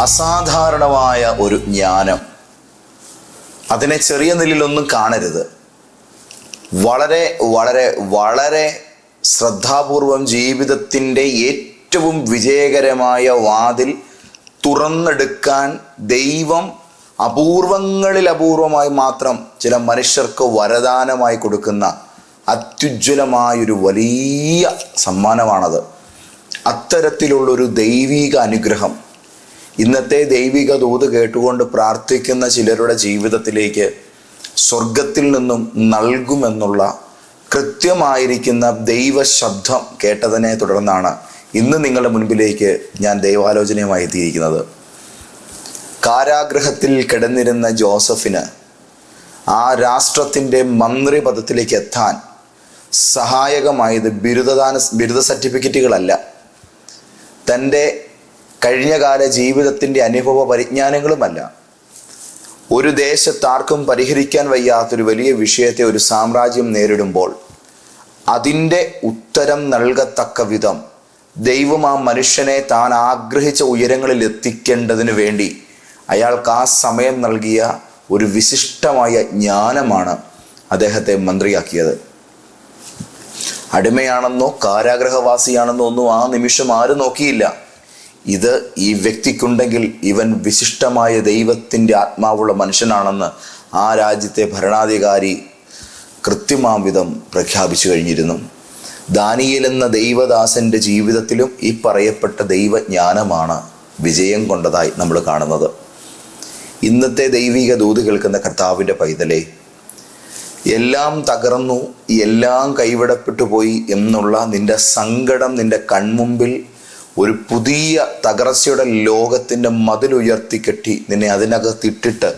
അസാധാരണമായ ഒരു ജ്ഞാനം. അതിനെ ചെറിയ നിലയിലൊന്നും കാണരുത്. വളരെ വളരെ വളരെ ശ്രദ്ധാപൂർവം ജീവിതത്തിന്റെ ഏറ്റവും വിജയകരമായ വാതിൽ തുറന്നെടുക്കാൻ ദൈവം അപൂർവങ്ങളിൽ അപൂർവമായി മാത്രം ചില മനുഷ്യർക്ക് വരദാനമായി കൊടുക്കുന്ന അത്യുജ്വലമായൊരു വലിയ സമ്മാനമാണത്. അത്തരത്തിലുള്ളൊരു ദൈവീക അനുഗ്രഹം. ഇന്നത്തെ ദൈവിക ദൂത് കേട്ടുകൊണ്ട് പ്രാർത്ഥിക്കുന്ന ചിലരുടെ ജീവിതത്തിലേക്ക് സ്വർഗത്തിൽ നിന്നും നൽകുമെന്നുള്ള കൃത്യമായിരിക്കുന്ന ദൈവശബ്ദം കേട്ടതിനെ തുടർന്നാണ് ഇന്ന് നിങ്ങളുടെ മുൻപിലേക്ക് ഞാൻ ദൈവാലോചനയുമായി എത്തിയിരിക്കുന്നത്. കാരാഗ്രഹത്തിൽ കിടന്നിരുന്ന ജോസഫിന് ആ രാഷ്ട്രത്തിന്റെ മന്ത്രിപദത്തിലേക്ക് എത്താൻ സഹായകമായത് ബിരുദദാന ബിരുദ സർട്ടിഫിക്കറ്റുകളല്ല. തന്റെ കഴിഞ്ഞകാല ജീവിതത്തിന്റെ അനുഭവ പരിജ്ഞാനങ്ങളുമല്ല. ഒരു ദേശത്താർക്കും പരിഹരിക്കാൻ വയ്യാത്തൊരു വലിയ വിഷയത്തെ ഒരു സാമ്രാജ്യം നേരിടുമ്പോൾ അതിന്റെ ഉത്തരം നൽകത്തക്ക വിധം ദൈവം ആ മനുഷ്യനെ താൻ ആഗ്രഹിച്ച ഉയരങ്ങളിൽ എത്തിക്കേണ്ടതിന് വേണ്ടി അയാൾക്ക് ആ സമയം നൽകിയ ഒരു വിശിഷ്ടമായ ജ്ഞാനമാണ് അദ്ദേഹത്തെ മന്ത്രിയാക്കിയത്. അടിമയാണെന്നോ കാരാഗ്രഹവാസിയാണെന്നോ ഒന്നും ആ നിമിഷം ആരും നോക്കിയില്ല. ഇത് ഈ വ്യക്തിക്കുണ്ടെങ്കിൽ ഇവൻ വിശിഷ്ടമായ ദൈവത്തിന്റെ ആത്മാവുള്ള മനുഷ്യനാണെന്ന് ആ രാജ്യത്തെ ഭരണാധികാരി കൃത്യമാം വിധം പ്രഖ്യാപിച്ചു കഴിഞ്ഞിരുന്നു. ദാനിയൽ എന്ന ദൈവദാസന്റെ ജീവിതത്തിലും ഈ പറയപ്പെട്ട ദൈവജ്ഞാനമാണ് വിജയം കൊണ്ടതായി നമ്മൾ കാണുന്നത്. ഇന്നത്തെ ദൈവിക ദൂത് കേൾക്കുന്ന കർത്താവിന്റെ പൈതലേ എല്ലാം തകർന്നു എല്ലാം കൈവിടപ്പെട്ടു പോയി എന്നുള്ള നിന്റെ സങ്കടം നിന്റെ കൺമുമ്പിൽ ഒരു പുതിയ തകർച്ചയുടെ ലോകത്തിന്റെ മതിലുയർത്തി കെട്ടി നിന്നെ അതിനകത്തിട്ടിട്ട്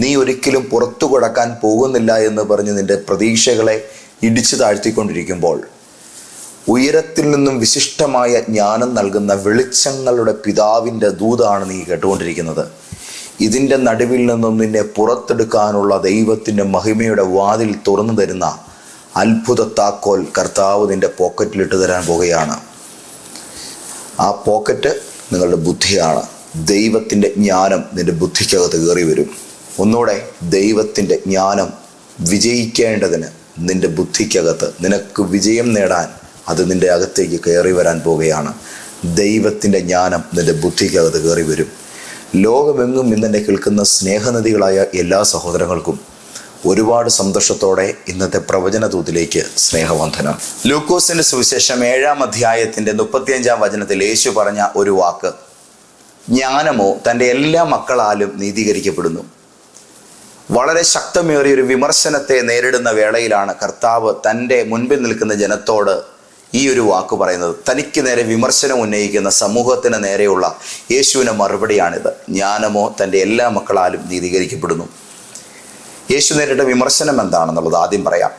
നീ ഒരിക്കലും പുറത്തു കൊടുക്കാൻ പോകുന്നില്ല എന്ന് പറഞ്ഞ് നിന്റെ പ്രതീക്ഷകളെ ഇടിച്ചു താഴ്ത്തിക്കൊണ്ടിരിക്കുമ്പോൾ ഉയരത്തിൽ നിന്നും വിശിഷ്ടമായ ജ്ഞാനം നൽകുന്ന വെളിച്ചങ്ങളുടെ പിതാവിന്റെ ദൂതാണ് നീ കേട്ടുകൊണ്ടിരിക്കുന്നത്. ഇതിന്റെ നടുവിൽ നിന്നും നിന്നെ പുറത്തെടുക്കാനുള്ള ദൈവത്തിന്റെ മഹിമയുടെ വാതിൽ തുറന്നു തരുന്ന അത്ഭുത താക്കോൽ കർത്താവ് നിന്റെ പോക്കറ്റിലിട്ട് തരാൻ പോകുകയാണ്. ആ പോക്കറ്റ് നിങ്ങളുടെ ബുദ്ധിയാണ്. ദൈവത്തിന്റെ ജ്ഞാനം നിന്റെ ബുദ്ധിക്കകത്ത് കയറി വരും. ഒന്നുകൂടെ ദൈവത്തിന്റെ ജ്ഞാനം വിജയിക്കേണ്ടതിന് നിന്റെ ബുദ്ധിക്കകത്ത് നിനക്ക് വിജയം നേടാൻ അത് നിന്റെ അകത്തേക്ക് കയറി വരാൻ പോവുകയാണ്. ദൈവത്തിന്റെ ജ്ഞാനം നിന്റെ ബുദ്ധിക്കകത്ത് കയറി വരും. ലോകമെങ്ങും ഇന്നെ കേൾക്കുന്ന സ്നേഹനദികളായ എല്ലാ സഹോദരങ്ങൾക്കും ഒരുപാട് സന്തോഷത്തോടെ ഇന്നത്തെ പ്രവചന ദൂതിലേക്ക് സ്നേഹവന്ധനം ലൂക്കോസിന്റെ സുവിശേഷം ഏഴാം അധ്യായത്തിന്റെ മുപ്പത്തിയഞ്ചാം വചനത്തിൽ യേശു പറഞ്ഞ ഒരു വാക്ക്. ജ്ഞാനമോ തന്റെ എല്ലാ മക്കളാലും നീതീകരിക്കപ്പെടുന്നു. വളരെ ശക്തമേറിയ ഒരു വിമർശനത്തെ നേരിടുന്ന വേളയിലാണ് കർത്താവ് തന്റെ മുൻപിൽ നിൽക്കുന്ന ജനത്തോട് ഈ ഒരു വാക്ക് പറയുന്നത്. തനിക്ക് നേരെ വിമർശനം ഉന്നയിക്കുന്ന സമൂഹത്തിന് നേരെയുള്ള യേശുവിന്റെ മറുപടിയാണിത്. ജ്ഞാനമോ തന്റെ എല്ലാ മക്കളാലും നീതീകരിക്കപ്പെടുന്നു. യേശു നേരിട്ട വിമർശനം എന്താണെന്നുള്ളത് ആദ്യം പറയാം.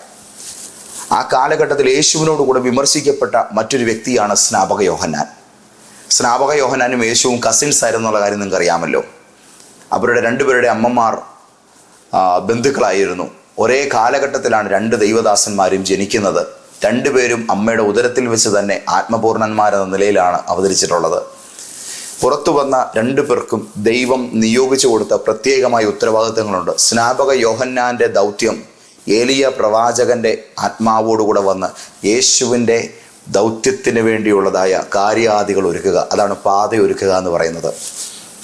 ആ കാലഘട്ടത്തിൽ യേശുവിനോട് കൂടെ വിമർശിക്കപ്പെട്ട മറ്റൊരു വ്യക്തിയാണ് സ്നാപക യോഹന്നാൻ. സ്നാപക യോഹനാനും യേശുവും കസിൻസ് ആയിരുന്നുള്ള കാര്യം നിങ്ങൾക്ക് അറിയാമല്ലോ. അവരുടെ രണ്ടുപേരുടെ അമ്മമാർ ബന്ധുക്കളായിരുന്നു. ഒരേ കാലഘട്ടത്തിലാണ് രണ്ട് ദൈവദാസന്മാരും ജനിക്കുന്നത്. രണ്ടുപേരും അമ്മയുടെ ഉദരത്തിൽ വെച്ച് തന്നെ ആത്മപൂർണന്മാരെന്ന നിലയിലാണ് അവതരിച്ചിട്ടുള്ളത്. പുറത്തു വന്ന രണ്ടു പേർക്കും ദൈവം നിയോഗിച്ചു കൊടുത്ത പ്രത്യേകമായ ഉത്തരവാദിത്തങ്ങളുണ്ട്. സ്നാപക യോഹന്നാന്റെ ദൗത്യം ഏലിയ പ്രവാചകന്റെ ആത്മാവോടുകൂടെ വന്ന് യേശുവിന്റെ ദൗത്യത്തിന് വേണ്ടിയുള്ളതായ കാര്യാദികൾ ഒരുക്കുക അതാണ് പാത ഒരുക്കുക എന്ന് പറയുന്നത്.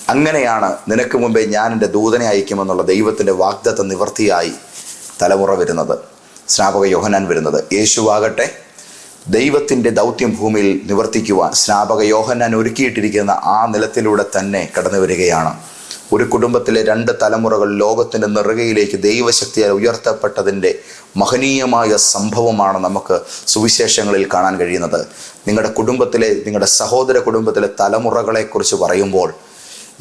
അങ്ങനെയാണ് നിനക്ക് മുമ്പേ ഞാൻ എന്റെ ദൂതനെ അയക്കുമെന്നുള്ള ദൈവത്തിന്റെ വാഗ്ദത്ത നിവൃത്തിയായി തലമുറ വരുന്നത് സ്നാപക യോഹനാൻ വരുന്നത്. യേശുവാകട്ടെ ദൈവത്തിന്റെ ദൗത്യം ഭൂമിയിൽ നിവർത്തിക്കുവാൻ സ്നാപക യോഹന്നാൻ ഒരുക്കിയിട്ടിരിക്കുന്ന ആ നിലത്തിലൂടെ തന്നെ കടന്നു വരികയാണ്. ഒരു കുടുംബത്തിലെ രണ്ട് തലമുറകൾ ലോകത്തിന്റെ നെറുകയിലേക്ക് ദൈവശക്തിയാൽ ഉയർത്തപ്പെട്ടതിന്റെ മഹനീയമായ സംഭവമാണ് നമുക്ക് സുവിശേഷങ്ങളിൽ കാണാൻ കഴിയുന്നത്. നിങ്ങളുടെ കുടുംബത്തിലെ നിങ്ങളുടെ സഹോദര കുടുംബത്തിലെ തലമുറകളെക്കുറിച്ച് പറയുമ്പോൾ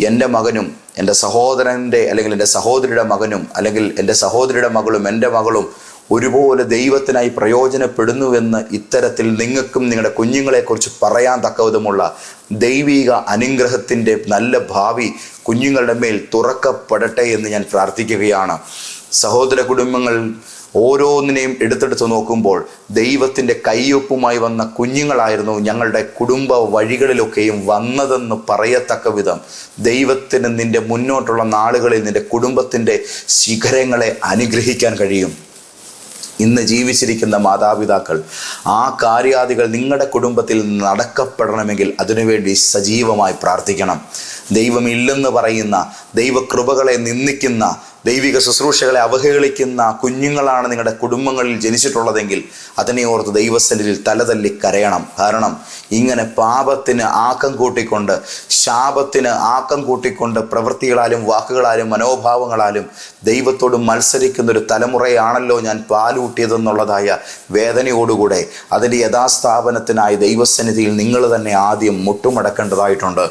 എന്റെ മകനും എന്റെ സഹോദരന്റെ അല്ലെങ്കിൽ എന്റെ സഹോദരിയുടെ മകനും അല്ലെങ്കിൽ എന്റെ സഹോദരിയുടെ മകളും എന്റെ മകളും ഒരുപോലെ ദൈവത്തിനായി പ്രയോജനപ്പെടുന്നുവെന്ന് ഇത്തരത്തിൽ നിങ്ങൾക്കും നിങ്ങളുടെ കുഞ്ഞുങ്ങളെക്കുറിച്ച് പറയാൻ തക്കവിധമുള്ള ദൈവിക അനുഗ്രഹത്തിന്റെ നല്ല ഭാവി കുഞ്ഞുങ്ങളുടെ മേൽ തുറക്കപ്പെടട്ടെ എന്ന് ഞാൻ പ്രാർത്ഥിക്കുകയാണ്. സഹോദര കുടുംബങ്ങൾ ഓരോന്നിനെയും എടുത്തെടുത്ത് നോക്കുമ്പോൾ ദൈവത്തിന്റെ കയ്യൊപ്പുമായി വന്ന കുഞ്ഞുങ്ങളായിരുന്നു ഞങ്ങളുടെ കുടുംബ വഴികളിലൊക്കെയും വന്നതെന്ന് പറയത്തക്ക വിധം. ദൈവത്തിന് നിന്റെ മുന്നോട്ടുള്ള നാളുകളിൽ നിന്റെ കുടുംബത്തിന്റെ ശിഖരങ്ങളെ അനുഗ്രഹിക്കാൻ കഴിയും. ഇന്ന് ജീവിച്ചിരിക്കുന്ന മാതാപിതാക്കൾ ആ കാര്യാദികൾ നിങ്ങളുടെ കുടുംബത്തിൽ നടക്കപ്പെടണമെങ്കിൽ അതിനുവേണ്ടി സജീവമായി പ്രാർത്ഥിക്കണം. ദൈവമില്ലെന്ന് പറയുന്ന ദൈവകൃപകളെ നിന്ദിക്കുന്ന ദൈവിക ശുശ്രൂഷകളെ അവഹേളിക്കുന്ന കുഞ്ഞുങ്ങളാണ് നിങ്ങളുടെ കുടുംബങ്ങളിൽ ജനിച്ചിട്ടുള്ളതെങ്കിൽ അതിനെ ഓർത്ത് ദൈവസന്നിധിയിൽ തലതല്ലി കരയണം. കാരണം ഇങ്ങനെ പാപത്തിന് ആക്കം കൂട്ടിക്കൊണ്ട് ശാപത്തിന് ആക്കം കൂട്ടിക്കൊണ്ട് പ്രവൃത്തികളാലും വാക്കുകളാലും മനോഭാവങ്ങളാലും ദൈവത്തോട് മത്സരിക്കുന്ന ഒരു തലമുറയാണല്ലോ ഞാൻ പാലൂട്ടിയതെന്നുള്ളതായ വേദനയോടുകൂടെ അതിന്റെ യഥാസ്ഥാപനത്തിനായി ദൈവസന്നിധിയിൽ നിങ്ങൾ തന്നെ ആദ്യം മുട്ടുമടക്കേണ്ടതായിട്ടുണ്ട്.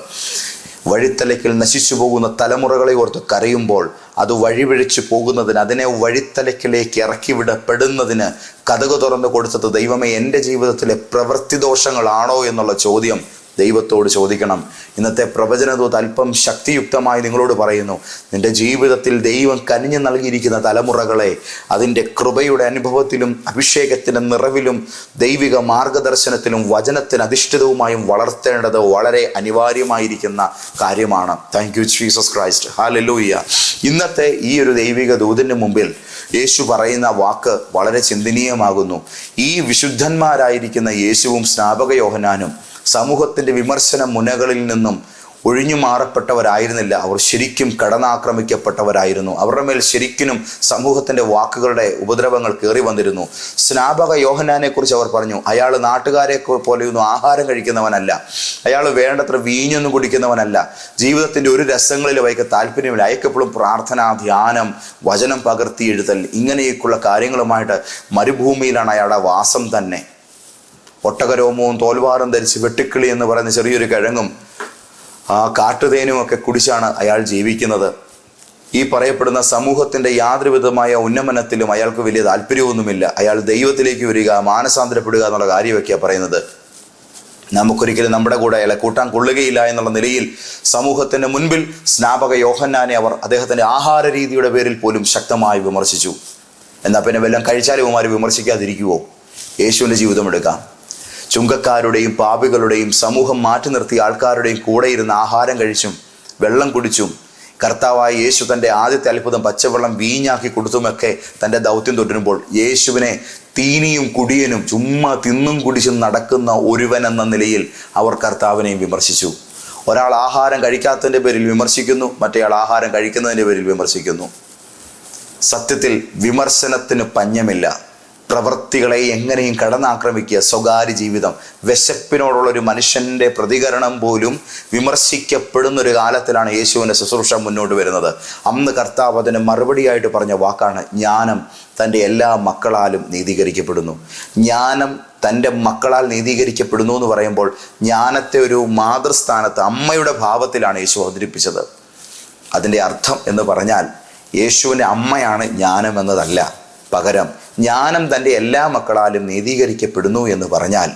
വഴിത്തലയ്ക്കിൽ നശിച്ചു പോകുന്ന തലമുറകളെ ഓർത്ത് കരയുമ്പോൾ അത് വഴിപിഴച്ചു പോകുന്നതിന് അതിനെ വഴിത്തലക്കിലേക്ക് ഇറക്കി വിടപ്പെടുന്നതിന് കഥകു തുറന്നു കൊടുത്തത് ദൈവമേ എന്റെ ജീവിതത്തിലെ പ്രവൃത്തി ദോഷങ്ങളാണോ എന്നുള്ള ചോദ്യം ദൈവത്തോട് ചോദിക്കണം. ഇന്നത്തെ പ്രവചനദൂത് അല്പം ശക്തിയുക്തമായി നിങ്ങളോട് പറയുന്നു നിന്റെ ജീവിതത്തിൽ ദൈവം കനിഞ്ഞു നൽകിയിരിക്കുന്ന തലമുറകളെ അതിന്റെ കൃപയുടെ അനുഭവത്തിലും അഭിഷേകത്തിന്റെ നിറവിലും ദൈവിക മാർഗദർശനത്തിലും വചനത്തിന് അധിഷ്ഠിതവുമായും വളർത്തേണ്ടത് വളരെ അനിവാര്യമായിരിക്കുന്ന കാര്യമാണ്. Thank you Jesus Christ hallelujah ഇന്നത്തെ ഈ ഒരു ദൈവിക ദൂതിന് മുമ്പിൽ യേശു പറയുന്ന വാക്ക് വളരെ ചിന്തനീയമാകുന്നു. ഈ വിശുദ്ധന്മാരായിരിക്കുന്ന യേശുവും സ്നാപക യോഹനാനും സമൂഹത്തിന്റെ വിമർശന മുനകളിൽ നിന്നും ഒഴിഞ്ഞു മാറപ്പെട്ടവരായിരുന്നില്ല. അവർ ശരിക്കും കടന്നാക്രമിക്കപ്പെട്ടവരായിരുന്നു. അവരുടെ മേൽ ശരിക്കും സമൂഹത്തിന്റെ വാക്കുകളുടെ ഉപദ്രവങ്ങൾ കയറി വന്നിരുന്നു. സ്നാപക യോഹനാനെ കുറിച്ച് അവർ പറഞ്ഞു അയാൾ നാട്ടുകാരെ പോലെയൊന്നും ആഹാരം കഴിക്കുന്നവനല്ല. അയാൾ വേണ്ടത്ര വീഞ്ഞൊന്നും കുടിക്കുന്നവനല്ല. ജീവിതത്തിന്റെ ഒരു രസങ്ങളിൽ അവയ്ക്ക് താല്പര്യമില്ല. അയക്കെപ്പോഴും പ്രാർത്ഥന ധ്യാനം വചനം പകർത്തി എഴുതൽ ഇങ്ങനെയൊക്കെയുള്ള കാര്യങ്ങളുമായിട്ട് മരുഭൂമിയിലാണ് അയാളുടെ വാസം തന്നെ. ഒട്ടകരോമവും തോൽവാറും ധരിച്ച് വെട്ടിക്കിളി എന്ന് പറയുന്ന ചെറിയൊരു കിഴങ്ങും ആ കാട്ടുതേനും ഒക്കെ കുടിച്ചാണ് അയാൾ ജീവിക്കുന്നത്. ഈ പറയപ്പെടുന്ന സമൂഹത്തിന്റെ യാതൊരുവിധമായ ഉന്നമനത്തിലും അയാൾക്ക് വലിയ താല്പര്യമൊന്നുമില്ല. അയാൾ ദൈവത്തിലേക്ക് വരിക മാനസാന്തരപ്പെടുക എന്നുള്ള കാര്യമൊക്കെയാണ് പറയുന്നത്. നമുക്കൊരിക്കലും നമ്മുടെ കൂടെ അയാളെ കൂട്ടാൻ കൊള്ളുകയില്ല എന്നുള്ള നിലയിൽ സമൂഹത്തിന്റെ മുൻപിൽ സ്നാപക യോഹന്നാനെ അവർ അദ്ദേഹത്തിന്റെ ആഹാര രീതിയുടെ പേരിൽ പോലും ശക്തമായി വിമർശിച്ചു. എന്നാൽ പിന്നെ വല്ലതും കഴിച്ചാലും ഇവന്മാർ വിമർശിക്കാതിരിക്കുവോ? യേശുവിന്റെ ജീവിതം എടുക്കാം. ചുങ്കക്കാരുടെയും പാപികളുടെയും സമൂഹം മാറ്റി നിർത്തിയ ആൾക്കാരുടെയും കൂടെ ഇരുന്ന് ആഹാരം കഴിച്ചും വെള്ളം കുടിച്ചും കർത്താവായ യേശു തന്റെ ആദ്യത്തെ അത്ഭുതം പച്ചവെള്ളം വീഞ്ഞാക്കി കൊടുത്തുമൊക്കെ തന്റെ ദൗത്യം തുടരുമ്പോൾ യേശുവിനെ തീനിയും കുടിയനും ചുമ്മാ തിന്നും കുടിച്ചും നടക്കുന്ന ഒരുവൻ എന്ന നിലയിൽ അവർ കർത്താവിനെയും വിമർശിച്ചു. ഒരാൾ ആഹാരം കഴിക്കാത്തതിന്റെ പേരിൽ വിമർശിക്കുന്നു മറ്റേയാൾ ആഹാരം കഴിക്കുന്നതിന്റെ പേരിൽ വിമർശിക്കുന്നു. സത്യത്തിൽ വിമർശനത്തിന് പഞ്ഞമില്ല. പ്രവൃത്തികളെ എങ്ങനെയും കടന്നാക്രമിക്കുക. സ്വകാര്യ ജീവിതം. വിശപ്പിനോടുള്ള ഒരു മനുഷ്യന്റെ പ്രതികരണം പോലും വിമർശിക്കപ്പെടുന്ന ഒരു കാലത്തിലാണ് യേശുവിന്റെ ശുശ്രൂഷ മുന്നോട്ട് വരുന്നത്. അന്ന് കർത്താവ് അതിന് മറുപടിയായിട്ട് പറഞ്ഞ വാക്കാണ് ജ്ഞാനം തന്റെ എല്ലാ മക്കളാലും നീതീകരിക്കപ്പെടുന്നു. ജ്ഞാനം തന്റെ മക്കളാൽ നീതീകരിക്കപ്പെടുന്നു എന്ന് പറയുമ്പോൾ ജ്ഞാനത്തെ ഒരു മാതൃസ്ഥാനത്ത് അമ്മയുടെ ഭാവത്തിലാണ് യേശു അവതരിപ്പിച്ചത്. അതിന്റെ അർത്ഥം എന്ന് പറഞ്ഞാൽ യേശുവിന്റെ അമ്മയാണ് ജ്ഞാനം എന്നതല്ല. പകരം ജ്ഞാനം തന്റെ എല്ലാ മക്കളാലും നീതീകരിക്കപ്പെടുന്നു എന്ന് പറഞ്ഞാൽ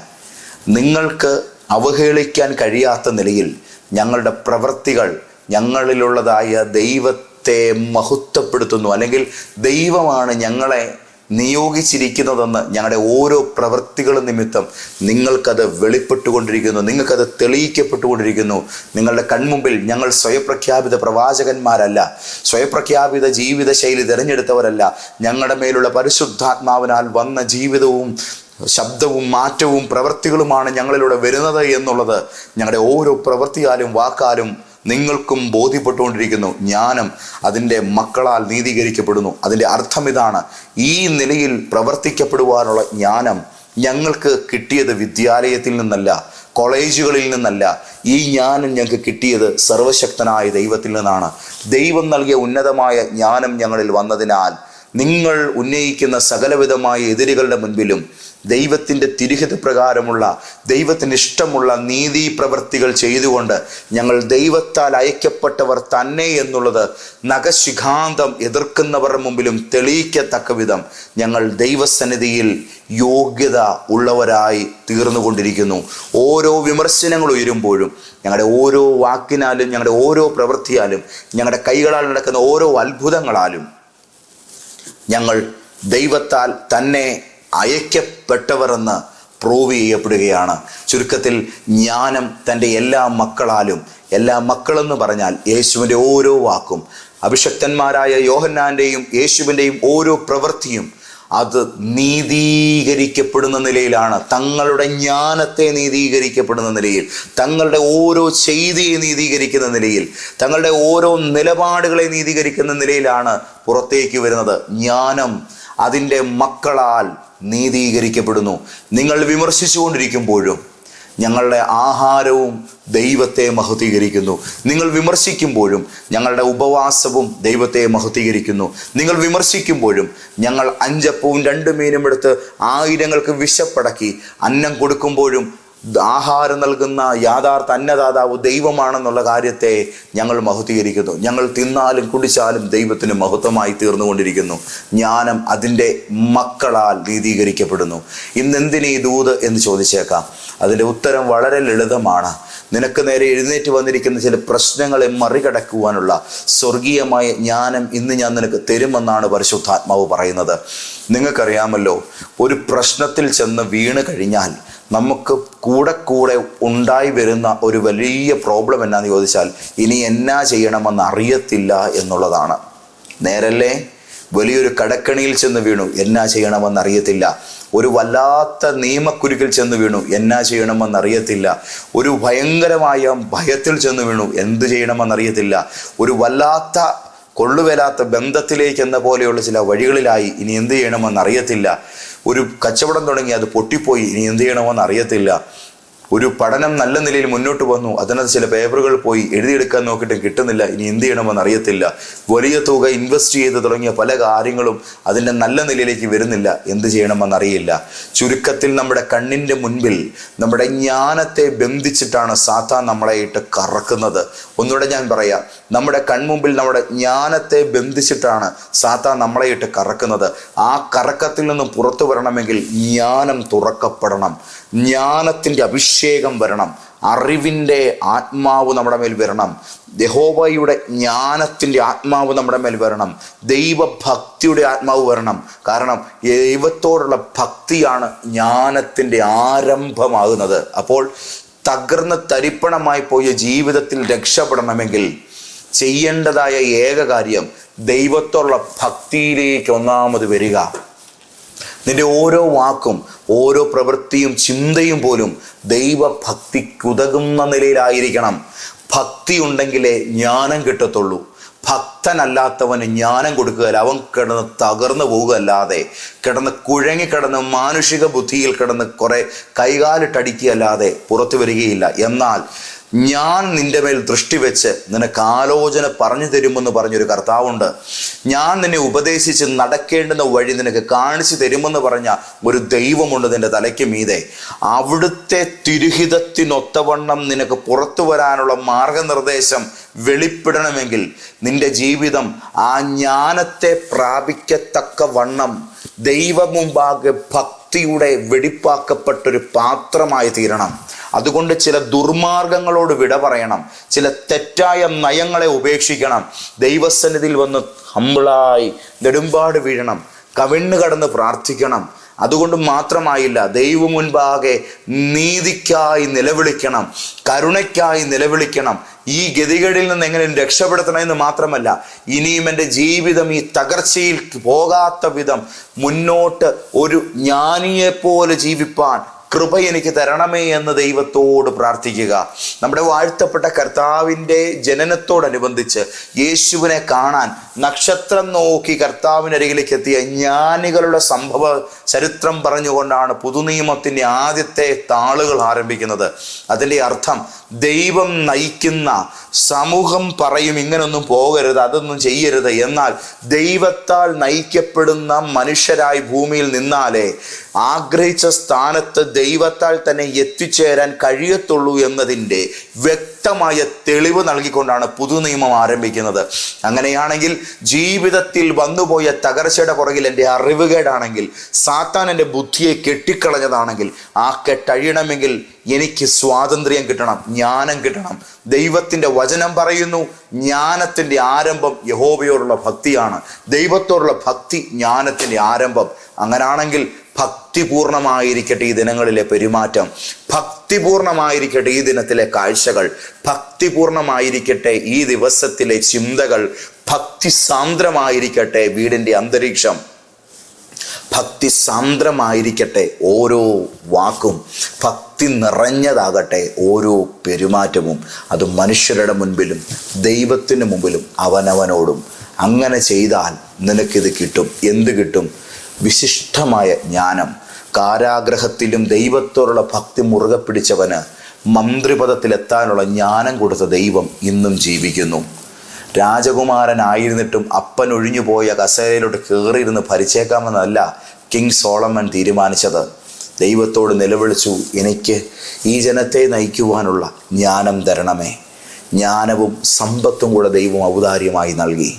നിങ്ങൾക്ക് അവഹേളിക്കാൻ കഴിയാത്ത നിലയിൽ ഞങ്ങളുടെ പ്രവൃത്തികൾ ഞങ്ങളിലുള്ളതായ ദൈവത്തെ മഹത്വപ്പെടുത്തുന്നു. അല്ലെങ്കിൽ ദൈവമാണ് ഞങ്ങളെ നിയോഗിച്ചിരിക്കുന്നതെന്ന് ഞങ്ങളുടെ ഓരോ പ്രവൃത്തികളും നിമിത്തം നിങ്ങൾക്കത് വെളിപ്പെട്ടുകൊണ്ടിരിക്കുന്നു നിങ്ങൾക്കത് തെളിയിക്കപ്പെട്ടുകൊണ്ടിരിക്കുന്നു. നിങ്ങളുടെ കൺമുമ്പിൽ ഞങ്ങൾ സ്വയപ്രഖ്യാപിത പ്രവാചകന്മാരല്ല സ്വയപ്രഖ്യാപിത ജീവിത ശൈലി തിരഞ്ഞെടുത്തവരല്ല. ഞങ്ങളുടെ മേലുള്ള പരിശുദ്ധാത്മാവിനാൽ വന്ന ജീവിതവും ശബ്ദവും മാറ്റവും പ്രവൃത്തികളുമാണ് ഞങ്ങളിലൂടെ വരുന്നത് എന്നുള്ളത് ഞങ്ങളുടെ ഓരോ പ്രവൃത്തിയാലും വാക്കാലും നിങ്ങൾക്കും ബോധ്യപ്പെട്ടുകൊണ്ടിരിക്കുന്നു. ജ്ഞാനം അതിന്റെ മക്കളാൽ നീതീകരിക്കപ്പെടുന്നു. അതിന്റെ അർത്ഥം ഇതാണ്. ഈ നിലയിൽ പ്രവർത്തിക്കപ്പെടുവാനുള്ള ജ്ഞാനം ഞങ്ങൾക്ക് കിട്ടിയത് വിദ്യാലയത്തിൽ നിന്നല്ല കോളേജുകളിൽ നിന്നല്ല. ഈ ജ്ഞാനം ഞങ്ങൾക്ക് കിട്ടിയത് സർവശക്തനായ ദൈവത്തിൽ നിന്നാണ്. ദൈവം നൽകിയ ഉന്നതമായ ജ്ഞാനം ഞങ്ങളിൽ വന്നതിനാൽ നിങ്ങൾ ഉന്നയിക്കുന്ന സകലവിധമായ എതിരികളുടെ മുൻപിലും ദൈവത്തിന്റെ തിരുഹിത പ്രകാരമുള്ള ദൈവത്തിന് ഇഷ്ടമുള്ള നീതി പ്രവൃത്തികൾ ചെയ്തുകൊണ്ട് ഞങ്ങൾ ദൈവത്താൽ അയക്കപ്പെട്ടവർ തന്നെ എന്നുള്ളത് നഖശിഖാന്തം എതിർക്കുന്നവരുടെ മുമ്പിലും തെളിയിക്കത്തക്ക വിധം ഞങ്ങൾ ദൈവസന്നിധിയിൽ യോഗ്യത ഉള്ളവരായി തീർന്നുകൊണ്ടിരിക്കുന്നു. ഓരോ വിമർശനങ്ങൾ ഉയരുമ്പോഴും ഞങ്ങളുടെ ഓരോ വാക്കിനാലും ഞങ്ങളുടെ ഓരോ പ്രവൃത്തിയാലും ഞങ്ങളുടെ കൈകളാൽ നടക്കുന്ന ഓരോ അത്ഭുതങ്ങളാലും ഞങ്ങൾ ദൈവത്താൽ തന്നെ അയക്കപ്പെട്ടവർ എന്ന് പ്രൂവ് ചെയ്യപ്പെടുകയാണ്. ചുരുക്കത്തിൽ ജ്ഞാനം തന്റെ എല്ലാ മക്കളാലും എല്ലാ മക്കളെന്ന് പറഞ്ഞാൽ യേശുവിന്റെ ഓരോ വാക്കും അഭിഷക്തന്മാരായ യോഹന്നാന്റെയും യേശുവിന്റെയും ഓരോ പ്രവൃത്തിയും അത് നീതീകരിക്കപ്പെടുന്ന നിലയിലാണ്. തങ്ങളുടെ ജ്ഞാനത്തെ നീതീകരിക്കപ്പെടുന്ന നിലയിൽ തങ്ങളുടെ ഓരോ ചെയ്തിയെ നീതീകരിക്കുന്ന നിലയിൽ തങ്ങളുടെ ഓരോ നിലപാടുകളെ നീതീകരിക്കുന്ന നിലയിലാണ് പുറത്തേക്ക് വരുന്നത്. ജ്ഞാനം അതിന്റെ മക്കളാൽ നീതീകരിക്കപ്പെടുന്നു. നിങ്ങൾ വിമർശിച്ചുകൊണ്ടിരിക്കുമ്പോഴും ഞങ്ങളുടെ ആഹാരവും ദൈവത്തെ മഹത്വീകരിക്കുന്നു. നിങ്ങൾ വിമർശിക്കുമ്പോഴും ഞങ്ങളുടെ ഉപവാസവും ദൈവത്തെ മഹത്വീകരിക്കുന്നു. നിങ്ങൾ വിമർശിക്കുമ്പോഴും ഞങ്ങൾ അഞ്ചപ്പവും രണ്ട് മീനും എടുത്ത് ആയിരങ്ങൾക്ക് വിശപ്പടക്കി അന്നം കൊടുക്കുമ്പോഴും ആഹാരം നൽകുന്ന യാഥാർത്ഥ അന്നദാതാവ് ദൈവമാണെന്നുള്ള കാര്യത്തെ ഞങ്ങൾ മഹത്വീകരിക്കുന്നു. ഞങ്ങൾ തിന്നാലും കുടിച്ചാലും ദൈവത്തിന് മഹത്വമായി തീർന്നുകൊണ്ടിരിക്കുന്നു. ജ്ഞാനം അതിന്റെ മക്കളാൽ നീതീകരിക്കപ്പെടുന്നു. ഇന്നെന്തിനീ ദൂത് എന്ന് ചോദിച്ചേക്കാം. അതിന്റെ ഉത്തരം വളരെ ലളിതമാണ്. നിനക്ക് നേരെ എഴുന്നേറ്റ് വന്നിരിക്കുന്ന ചില പ്രശ്നങ്ങളെ മറികടക്കുവാനുള്ള സ്വർഗീയമായ ജ്ഞാനം ഇന്ന് ഞാൻ നിനക്ക് തരുമെന്നാണ് പരിശുദ്ധാത്മാവ് പറയുന്നത്. നിങ്ങൾക്കറിയാമല്ലോ ഒരു പ്രശ്നത്തിൽ ചെന്ന് വീണ് കഴിഞ്ഞാൽ നമുക്ക് കൂടെ കൂടെ ഉണ്ടായി വരുന്ന ഒരു വലിയ പ്രോബ്ലം എന്നാന്ന് ചോദിച്ചാൽ ഇനി എന്നാ ചെയ്യണമെന്ന് അറിയത്തില്ല എന്നുള്ളതാണ്. നേരല്ലേ? വലിയൊരു കടക്കണിയിൽ ചെന്ന് വീണു. എന്നാ ചെയ്യണമെന്ന് അറിയത്തില്ല. ഒരു വല്ലാത്ത നിയമക്കുരുക്കിൽ ചെന്ന് വീണു. എന്നാ ചെയ്യണമെന്ന് അറിയത്തില്ല. ഒരു ഭയങ്കരമായ ഭയത്തിൽ ചെന്ന് വീണു. എന്ത് ചെയ്യണമെന്നറിയത്തില്ല ഒരു വല്ലാത്ത കൊള്ളുവരാത്ത ബന്ധത്തിലേക്ക് എന്ന പോലെയുള്ള ചില വഴികളിലായി ഇനി എന്ത് ചെയ്യണമെന്ന് അറിയത്തില്ല. ഒരു കച്ചവടം തുടങ്ങി അത് പൊട്ടിപ്പോയി. ഇനി എന്ത് ചെയ്യണമെന്ന് അറിയത്തില്ല. ഒരു പഠനം നല്ല നിലയിൽ മുന്നോട്ട് വന്നു. അതിനകത്ത് ചില പേപ്പറുകൾ പോയി എഴുതിയെടുക്കാൻ നോക്കിയിട്ട് കിട്ടുന്നില്ല. ഇനി എന്ത് ചെയ്യണമെന്ന് അറിയത്തില്ല. വലിയ തുക ഇൻവെസ്റ്റ് ചെയ്ത് തുടങ്ങിയ പല കാര്യങ്ങളും അതിന്റെ നല്ല നിലയിലേക്ക് വരുന്നില്ല. എന്ത് ചെയ്യണമെന്ന് അറിയില്ല. ചുരുക്കത്തിൽ നമ്മുടെ കണ്ണിന്റെ മുൻപിൽ നമ്മുടെ ജ്ഞാനത്തെ ബന്ധിച്ചിട്ടാണ് സാത്താൻ നമ്മളെ ഇട്ട് കറക്കുന്നത്. ഒന്നുകൂടെ ഞാൻ പറയാം. നമ്മുടെ കൺമുമ്പിൽ നമ്മുടെ ജ്ഞാനത്തെ ബന്ധിച്ചിട്ടാണ് സാത്താൻ നമ്മളെ ഇട്ട് കറക്കുന്നത്. ആ കറക്കത്തിൽ നിന്നും പുറത്തു വരണമെങ്കിൽ ജ്ഞാനം തുറക്കപ്പെടണം. ജ്ഞാനത്തിന്റെ അഭിഷേകം വരണം. അറിവിന്റെ ആത്മാവ് നമ്മുടെ മേൽ വരണം. യഹോവയുടെ ജ്ഞാനത്തിന്റെ ആത്മാവ് നമ്മുടെ മേൽ വരണം. ദൈവഭക്തിയുടെ ആത്മാവ് വരണം. കാരണം ദൈവത്തോടുള്ള ഭക്തിയാണ് ജ്ഞാനത്തിന്റെ ആരംഭമാകുന്നത്. അപ്പോൾ തകർന്ന് തരിപ്പണമായി പോയ ജീവിതത്തിൽ രക്ഷപ്പെടണമെങ്കിൽ ചെയ്യേണ്ടതായ ഏക കാര്യം ദൈവത്തോടുള്ള ഭക്തിയിലേക്ക് ഒന്നാമത് വരിക. നിന്റെ ഓരോ വാക്കും ഓരോ പ്രവൃത്തിയും ചിന്തയും പോലും ദൈവഭക്തിക്കുതകുന്ന നിലയിലായിരിക്കണം. ഭക്തി ഉണ്ടെങ്കിലേ ജ്ഞാനം കിട്ടത്തുള്ളൂ. ഭക്തനല്ലാത്തവന് ജ്ഞാനം കൊടുക്കുകയല്ല. അവൻ കിടന്ന് തകർന്നു പോകുകയല്ലാതെ കിടന്ന് കുഴങ്ങിക്കിടന്ന് മാനുഷിക ബുദ്ധിയിൽ കിടന്ന് കുറെ കൈകാലിട്ടടിക്കുകയല്ലാതെ പുറത്തു വരികയില്ല. എന്നാൽ ഞാൻ നിന്റെ മേൽ ദൃഷ്ടി വെച്ച് നിനക്ക് ആലോചന പറഞ്ഞു തരുമെന്ന് പറഞ്ഞൊരു കർത്താവുണ്ട്. ഞാൻ നിന്നെ ഉപദേശിച്ച് നടക്കേണ്ടുന്ന വഴി നിനക്ക് കാണിച്ചു തരുമെന്ന് പറഞ്ഞ ഒരു ദൈവമുണ്ട് നിന്റെ തലയ്ക്ക് മീതെ. അവിടുത്തെ തിരുഹിതത്തിനൊത്തവണ്ണം നിനക്ക് പുറത്തു വരാനുള്ള മാർഗനിർദ്ദേശം വെളിപ്പെടണമെങ്കിൽ നിന്റെ ജീവിതം ആ ജ്ഞാനത്തെ പ്രാപിക്കത്തക്ക വണ്ണം ദൈവമുമ്പാകെ ഭക്തിയുടെ വെടിപ്പാക്കപ്പെട്ടൊരു പാത്രമായി തീരണം. അതുകൊണ്ട് ചില ദുർമാർഗങ്ങളോട് വിട പറയണം. ചില തെറ്റായ നയങ്ങളെ ഉപേക്ഷിക്കണം. ദൈവസന്നിധിയിൽ വന്ന് ഹമ്പിളായി നെടുമ്പാട് വീഴണം. കവിണ്ണ് കടന്ന് പ്രാർത്ഥിക്കണം. അതുകൊണ്ട് മാത്രമായില്ല ദൈവം മുൻപാകെ നീതിക്കായി നിലവിളിക്കണം. കരുണയ്ക്കായി നിലവിളിക്കണം. ഈ ഗതികളിൽ നിന്ന് എങ്ങനെ രക്ഷപ്പെടുത്തണമെന്ന് മാത്രമല്ല ഇനിയും എന്റെ ജീവിതം ഈ തകർച്ചയിൽ പോകാത്ത വിധം മുന്നോട്ട് ഒരു ജ്ഞാനിയെപ്പോലെ ജീവിപ്പാൻ കൃപ എനിക്ക് തരണമേ എന്ന് ദൈവത്തോട് പ്രാർത്ഥിക്കുക. നമ്മുടെ വാഴ്ത്തപ്പെട്ട കർത്താവിന്റെ ജനനത്തോടനുബന്ധിച്ച് യേശുവിനെ കാണാൻ നക്ഷത്രം നോക്കി കർത്താവിനരികിലേക്ക് എത്തിയ ജ്ഞാനികളുടെ സംഭവ ചരിത്രം പറഞ്ഞുകൊണ്ടാണ് പുതുനിയമത്തിന്റെ ആദ്യത്തെ താളുകൾ ആരംഭിക്കുന്നത്. അതിന്റെ അർത്ഥം ദൈവം നയിക്കുന്ന സമൂഹം പറയും ഇങ്ങനൊന്നും പോകരുത് അതൊന്നും ചെയ്യരുത് എന്നാൽ ദൈവത്താൽ നയിക്കപ്പെടുന്ന മനുഷ്യരായി ഭൂമിയിൽ നിന്നാലേ ആഗ്രഹിച്ച സ്ഥാനത്ത് ദൈവത്താൽ തന്നെ എത്തിച്ചേരാൻ കഴിയത്തുള്ളൂ എന്നതിന്റെ വ്യക്തമായ തെളിവ് നൽകിക്കൊണ്ടാണ് പുതു നിയമം ആരംഭിക്കുന്നത്. അങ്ങനെയാണെങ്കിൽ ജീവിതത്തിൽ വന്നുപോയ തകർച്ചയുടെ പുറകിൽ എന്റെ അറിവുകേടാണെങ്കിൽ സാത്താൻ എന്റെ ബുദ്ധിയെ കെട്ടിക്കളഞ്ഞതാണെങ്കിൽ ആ കെട്ടഴിയണമെങ്കിൽ എനിക്ക് സ്വാതന്ത്ര്യം കിട്ടണം ജ്ഞാനം കിട്ടണം. ദൈവത്തിന്റെ വചനം പറയുന്നു ജ്ഞാനത്തിന്റെ ആരംഭം യഹോബയോടുള്ള ഭക്തിയാണ്. ദൈവത്തോടുള്ള ഭക്തി ജ്ഞാനത്തിന്റെ ആരംഭം. അങ്ങനാണെങ്കിൽ ഭക്തിപൂർണമായിരിക്കട്ടെ ഈ ദിനങ്ങളിലെ പെരുമാറ്റം. ഭക്തിപൂർണമായിരിക്കട്ടെ ഈ ദിനത്തിലെ കാഴ്ചകൾ. ഭക്തിപൂർണമായിരിക്കട്ടെ ഈ ദിവസത്തിലെ ചിന്തകൾ. ഭക്തി സാന്ദ്രമായിരിക്കട്ടെ വീടിന്റെ അന്തരീക്ഷം. ഭക്തി സാന്ദ്രമായിരിക്കട്ടെ ഓരോ വാക്കും. ഭക്തി നിറഞ്ഞതാകട്ടെ ഓരോ പെരുമാറ്റവും. അത് മനുഷ്യരുടെ മുൻപിലും ദൈവത്തിന് മുമ്പിലും അവനവനോടും. അങ്ങനെ ചെയ്താൽ നിനക്കിത് കിട്ടും. എന്ത് കിട്ടും? വിശിഷ്ടമായ ജ്ഞാനം. കാരാഗ്രഹത്തിലും ദൈവത്തോടുള്ള ഭക്തി മുറുകെ പിടിച്ചവന് മന്ത്രിപദത്തിലെത്താനുള്ള ജ്ഞാനം കൊടുത്ത ദൈവം ഇന്നും ജീവിക്കുന്നു. രാജകുമാരനായിരുന്നിട്ടും അപ്പൻ ഒഴിഞ്ഞുപോയ കസേരയിലോട്ട് കയറിയിരുന്ന് ഭരിച്ചേക്കാമെന്നല്ല കിങ് സോളമൻ തീരുമാനിച്ചത്. ദൈവത്തോട് നിലവിളിച്ചു എനിക്ക് ഈ ജനത്തെ നയിക്കുവാനുള്ള ജ്ഞാനം തരണമേ. ജ്ഞാനവും സമ്പത്തും കൂടെ ദൈവം ഔദാര്യമായി നൽകി.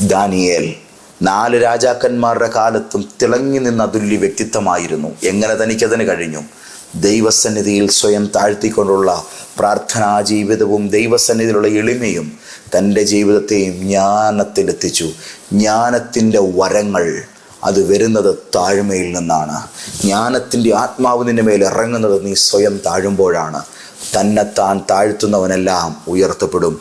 ദാനിയേൽ നാല് രാജാക്കന്മാരുടെ കാലത്തും തിളങ്ങി നിന്ന അതുല്യ വ്യക്തിത്വമായിരുന്നു. എങ്ങനെ തനിക്കതിന് കഴിഞ്ഞു? ദൈവസന്നിധിയിൽ സ്വയം താഴ്ത്തിക്കൊണ്ടുള്ള പ്രാർത്ഥനാ ജീവിതവും ദൈവസന്നിധിയിലുള്ള എളിമയും തന്റെ ജീവിതത്തെയും ജ്ഞാനത്തിലെത്തിച്ചു. ജ്ഞാനത്തിന്റെ വരങ്ങൾ അത് വരുന്നത് താഴ്മയിൽ നിന്നാണ്. ജ്ഞാനത്തിന്റെ ആത്മാവ് നിന്റെ മേൽ ഇറങ്ങുന്നത് നീ സ്വയം താഴുമ്പോഴാണ്. തന്നെത്താൻ താഴ്ത്തുന്നവനെല്ലാം ഉയർത്തപ്പെടും.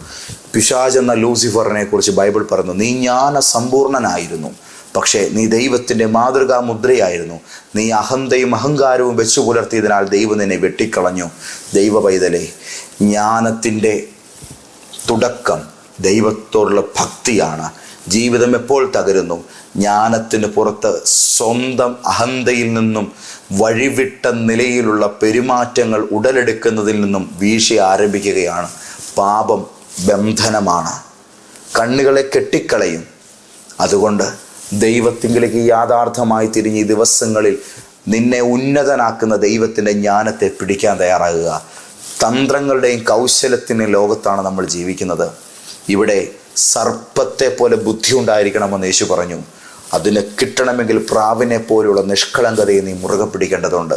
പിശാജ് എന്ന ലൂസിഫറിനെ കുറിച്ച് ബൈബിൾ പറഞ്ഞു നീ ജ്ഞാന സമ്പൂർണനായിരുന്നു പക്ഷേ നീ ദൈവത്തിന്റെ മാതൃകാ മുദ്രയായിരുന്നു നീ അഹന്തയും അഹങ്കാരവും വെച്ചു പുലർത്തിയതിനാൽ ദൈവം നിന്നെ വെട്ടിക്കളഞ്ഞു. ദൈവ പൈതലെ ജ്ഞാനത്തിന്റെ തുടക്കം ദൈവത്തോടുള്ള ഭക്തിയാണ്. ജീവിതം എപ്പോൾ തകരുന്നു? ജ്ഞാനത്തിന് പുറത്ത് സ്വന്തം അഹന്തയിൽ നിന്നും വഴിവിട്ട നിലയിലുള്ള പെരുമാറ്റങ്ങൾ ഉടലെടുക്കുന്നതിൽ നിന്നും വീഴ്ച ആരംഭിക്കുകയാണ്. പാപം ബന്ധനമാണ്. കണ്ണുകളെ കെട്ടിക്കളയും. അതുകൊണ്ട് ദൈവത്തിങ്കിലേക്ക് യാഥാർത്ഥമായി തിരിഞ്ഞ് ഈ ദിവസങ്ങളിൽ നിന്നെ ഉന്നതനാക്കുന്ന ദൈവത്തിന്റെ ജ്ഞാനത്തെ പിടിക്കാൻ തയ്യാറാകുക. തന്ത്രങ്ങളുടെയും കൗശലത്തിന്റെ ലോകത്താണ് നമ്മൾ ജീവിക്കുന്നത്. ഇവിടെ സർപ്പത്തെ പോലെ ബുദ്ധി ഉണ്ടായിരിക്കണമെന്ന് യേശു പറഞ്ഞു. അതിന് കിട്ടണമെങ്കിൽ പ്രാവിനെ പോലുള്ള നിഷ്കളങ്കതയെ നീ മുറുകെ പിടിക്കേണ്ടതുണ്ട്.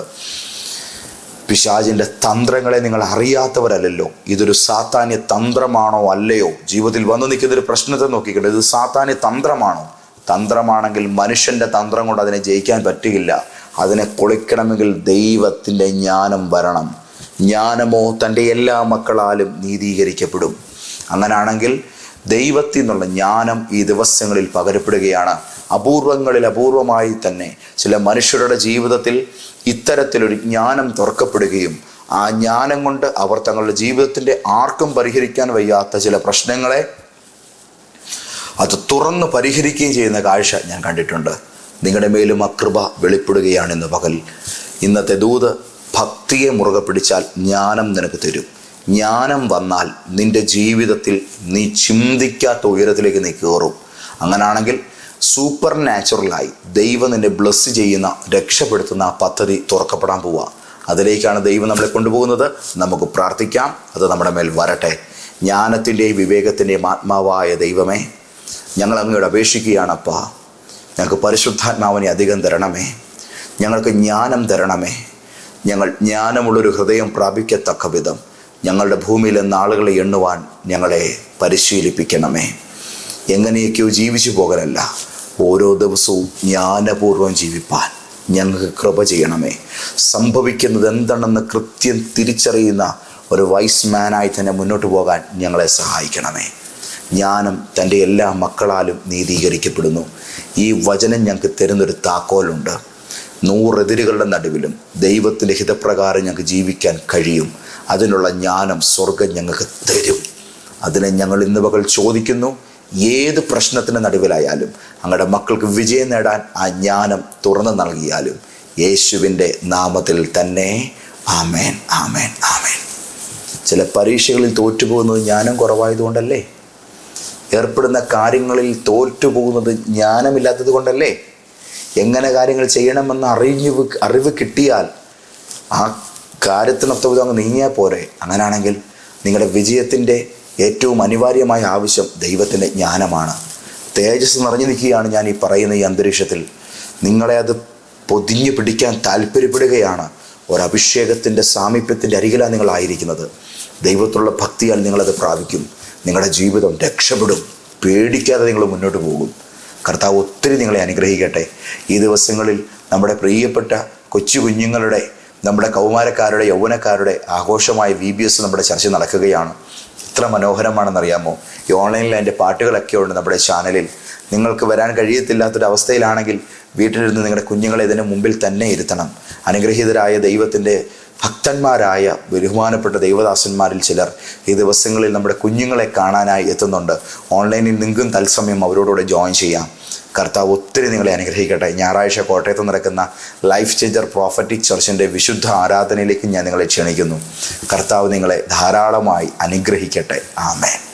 പിശാചിന്റെ തന്ത്രങ്ങളെ നിങ്ങൾ അറിയാത്തവരല്ലല്ലോ. ഇതൊരു സാത്താന്യ തന്ത്രമാണോ അല്ലയോ? ജീവിതത്തിൽ വന്നു നിൽക്കുന്ന ഒരു പ്രശ്നത്തെ നോക്കിക്കട്ടെ ഇത് സാത്താന്യ തന്ത്രമാണോ? തന്ത്രമാണെങ്കിൽ മനുഷ്യന്റെ തന്ത്രം കൊണ്ട് അതിനെ ജയിക്കാൻ പറ്റുകയില്ല അതിനെ പൊളിക്കണമെങ്കിൽ ദൈവത്തിന്റെ ജ്ഞാനം വരണം. ജ്ഞാനമോ തന്റെ എല്ലാ മക്കളാലും നീതീകരിക്കപ്പെടും. അങ്ങനാണെങ്കിൽ ദൈവത്തിൽ നിന്നുള്ള ജ്ഞാനം ഈ ദിവസങ്ങളിൽ പകരപ്പെടുകയാണ്. അപൂർവങ്ങളിൽ അപൂർവമായി തന്നെ ചില മനുഷ്യരുടെ ജീവിതത്തിൽ ഇത്തരത്തിലൊരു ജ്ഞാനം തുറക്കപ്പെടുകയും ആ ജ്ഞാനം കൊണ്ട് അവർ തങ്ങളുടെ ജീവിതത്തിന്റെ ആർക്കും പരിഹരിക്കാൻ വയ്യാത്ത ചില പ്രശ്നങ്ങളെ അത് തുറന്ന് പരിഹരിക്കുകയും ചെയ്യുന്ന കാഴ്ച ഞാൻ കണ്ടിട്ടുണ്ട്. നിങ്ങളുടെ മേലും അകൃപ വെളിപ്പെടുകയാണ് ഇന്ന് പകൽ. ഇന്നത്തെ ദൂത് ഭക്തിയെ മുറുകെ പിടിച്ചാൽ ജ്ഞാനം നിനക്ക് തരും. ജ്ഞാനം വന്നാൽ നിന്റെ ജീവിതത്തിൽ നീ ചിന്തിക്കാത്ത ഉയരത്തിലേക്ക് നീ കയറും. അങ്ങനാണെങ്കിൽ സൂപ്പർ നാച്ചുറലായി ദൈവം നിന്നെ ബ്ലസ് ചെയ്യുന്ന രക്ഷപ്പെടുത്തുന്ന പദ്ധതി തുറക്കപ്പെടാൻ പോവുക. അതിലേക്കാണ് ദൈവം നമ്മളെ കൊണ്ടുപോകുന്നത്. നമുക്ക് പ്രാർത്ഥിക്കാം. അത് നമ്മുടെ മേൽ വരട്ടെ. ജ്ഞാനത്തിന്റെയും വിവേകത്തിന്റെയും ആത്മാവായ ദൈവമേ ഞങ്ങൾ അങ്ങയോട് അപേക്ഷിക്കുകയാണപ്പാ. ഞങ്ങൾക്ക് പരിശുദ്ധാത്മാവിനെ അധികം തരണമേ. ഞങ്ങൾക്ക് ജ്ഞാനം തരണമേ. ഞങ്ങൾ ജ്ഞാനമുള്ളൊരു ഹൃദയം പ്രാപിക്കത്തക്ക വിധം ഞങ്ങളുടെ ഭൂമിയിലെ നാളുകളെ എണ്ണുവാൻ ഞങ്ങളെ പരിശീലിപ്പിക്കണമേ. എങ്ങനെയൊക്കെയോ ജീവിച്ചു പോകലല്ല. ഓരോ ദിവസവും ജ്ഞാനപൂർവം ജീവിപ്പാൻ. ഞങ്ങൾക്ക് കൃപ ചെയ്യണമേ. സംഭവിക്കുന്നത് എന്താണെന്ന് കൃത്യം തിരിച്ചറിയുന്ന ഒരു വൈസ് മാനായി തന്നെ മുന്നോട്ട് പോകാൻ ഞങ്ങളെ സഹായിക്കണമേ. ജ്ഞാനം തന്റെ എല്ലാ മക്കളാലും നീതീകരിക്കപ്പെടുന്നു. ഈ വചനം ഞങ്ങൾക്ക് തരുന്നൊരു താക്കോലുണ്ട്. നൂറെതിരുകളുടെ നടുവിലും ദൈവത്തിന്റെ ഹിതപ്രകാരം ഞങ്ങൾക്ക് ജീവിക്കാൻ കഴിയും. അതിനുള്ള ജ്ഞാനം സ്വർഗം ഞങ്ങൾക്ക് തരും. അതിനെ ഞങ്ങൾ ഇന്ന് പകൽ ചോദിക്കുന്നു. ഏത് പ്രശ്നത്തിന് നടുവിലായാലും അങ്ങയുടെ മക്കൾക്ക് വിജയം നേടാൻ ആ ജ്ഞാനം തുറന്നു നൽകിയാലും യേശുവിന്റെ നാമത്തിൽ തന്നെ ആമേൻ ആമേൻ ആമേൻ. ചില പരീക്ഷകളിൽ തോറ്റുപോകുന്നത് ജ്ഞാനം കുറവായതുകൊണ്ടല്ലേ? ഏർപ്പെടുന്ന കാര്യങ്ങളിൽ തോറ്റുപോകുന്നത് ജ്ഞാനമില്ലാത്തത് കൊണ്ടല്ലേ? എങ്ങനെ കാര്യങ്ങൾ ചെയ്യണമെന്ന് അറിഞ്ഞു അറിവ് കിട്ടിയാൽ ആ കാര്യത്തിനൊത്ത അങ്ങ് നീങ്ങിയാൽ പോരെ. അങ്ങനെയാണെങ്കിൽ നിങ്ങളുടെ വിജയത്തിന്റെ ഏറ്റവും അനിവാര്യമായ ആവശ്യം ദൈവത്തിന്റെ ജ്ഞാനമാണ്. തേജസ് നിറഞ്ഞു നിൽക്കുകയാണ് ഞാൻ ഈ പറയുന്ന ഈ അന്തരീക്ഷത്തിൽ. നിങ്ങളെ അത് പൊതിഞ്ഞു പിടിക്കാൻ താല്പര്യപ്പെടുകയാണ്. ഒരഭിഷേകത്തിന്റെ സാമീപ്യത്തിന്റെ അരികിലാണ് നിങ്ങളായിരിക്കുന്നത് ദൈവത്തിലുള്ള ഭക്തിയാൽ നിങ്ങളത് പ്രാപിക്കും. നിങ്ങളുടെ ജീവിതം രക്ഷപ്പെടും. പേടിക്കാതെ നിങ്ങൾ മുന്നോട്ട് പോകും. കർത്താവ് ഒത്തിരി നിങ്ങളെ അനുഗ്രഹിക്കട്ടെ. ഈ ദിവസങ്ങളിൽ നമ്മുടെ പ്രിയപ്പെട്ട കൊച്ചു കുഞ്ഞുങ്ങളുടെ നമ്മുടെ കൗമാരക്കാരുടെ യൗവനക്കാരുടെ ആഘോഷമായ വി ബി എസ് നമ്മുടെ ചർച്ച നടക്കുകയാണ്. എത്ര മനോഹരമാണെന്നറിയാമോ? ഈ ഓൺലൈനിൽ അതിന്റെ പാട്ടുകളൊക്കെ ഉണ്ട് നമ്മുടെ ചാനലിൽ. നിങ്ങൾക്ക് വരാൻ കഴിയത്തില്ലാത്തൊരവസ്ഥയിലാണെങ്കിൽ വീട്ടിലിരുന്ന് നിങ്ങളുടെ കുഞ്ഞുങ്ങളെ ഇതിന് മുമ്പിൽ തന്നെ ഇരുത്തണം. അനുഗ്രഹീതരായ ദൈവത്തിന്റെ ഭക്തന്മാരായ ബഹുമാനപ്പെട്ട ദൈവദാസന്മാരിൽ ചിലർ ഈ ദിവസങ്ങളിൽ നമ്മുടെ കുഞ്ഞുങ്ങളെ കാണാനായി എത്തുന്നുണ്ട്. ഓൺലൈനിൽ നിങ്ങൾക്കും തത്സമയം അവരോടുകൂടെ ജോയിൻ ചെയ്യാം. കർത്താവ് ഒത്തിരി നിങ്ങളെ അനുഗ്രഹിക്കട്ടെ. ഞായറാഴ്ച കോട്ടയത്ത് നടക്കുന്ന ലൈഫ് ചേഞ്ചർ പ്രോഫറ്റിക് ചർച്ചിന്റെ വിശുദ്ധ ആരാധനയിലേക്ക് ഞാൻ നിങ്ങളെ ക്ഷണിക്കുന്നു. കർത്താവ് നിങ്ങളെ ധാരാളമായി അനുഗ്രഹിക്കട്ടെ. ആമേൻ.